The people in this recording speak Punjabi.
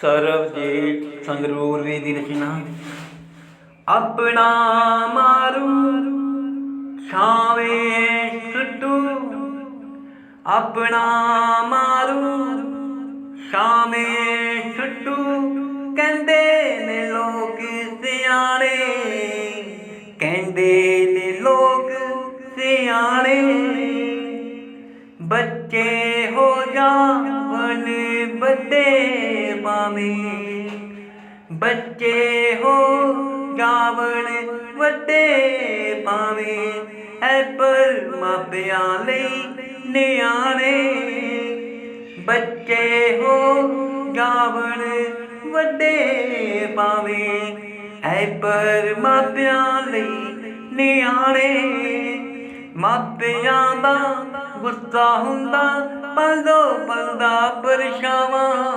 ਸਰਬਜੀਤ ਸੰਗਰੂਰ ਵੀ ਦੀ ਰਚਨਾ ਆਪਣਾ ਮਾਰੂ, ਛਾਵੇਂ ਛੁੱਟੂ ਆਪਣਾ ਮਾਰੂ, ਛਾਵੇਂ ਛੁੱਟੂ ਕਹਿੰਦੇ ਨੇ ਲੋਕ ਸਿਆਣੇ, ਕਹਿੰਦੇ ਨੇ ਲੋਕ ਸਿਆਣੇ। ਬੱਚੇ ਹੋ ਜਾਵਣ ਵੱਡੇ। ਪਾਵੇਂ ਬੱਚੇ ਹੋ, ਗਾਵਣ ਵੱਡੇ ਭਾਵੇਂ ਐ ਪਰ ਮਾਪਿਆਂ ਲਈ ਨਿਆਣੇ। ਬੱਚੇ ਹੋ, ਗਾਵਣ ਵੱਡੇ ਭਾਵੇਂ ਐ ਪਰ ਮਾਪਿਆਂ ਲਈ ਨਿਆਣੇ। ਮਾਪਿਆਂ ਦਾ ਗੁੱਸਾ ਹੁੰਦਾ, ਪਲੋ ਪਲਦਾ ਪਰਛਾਵਾਂ।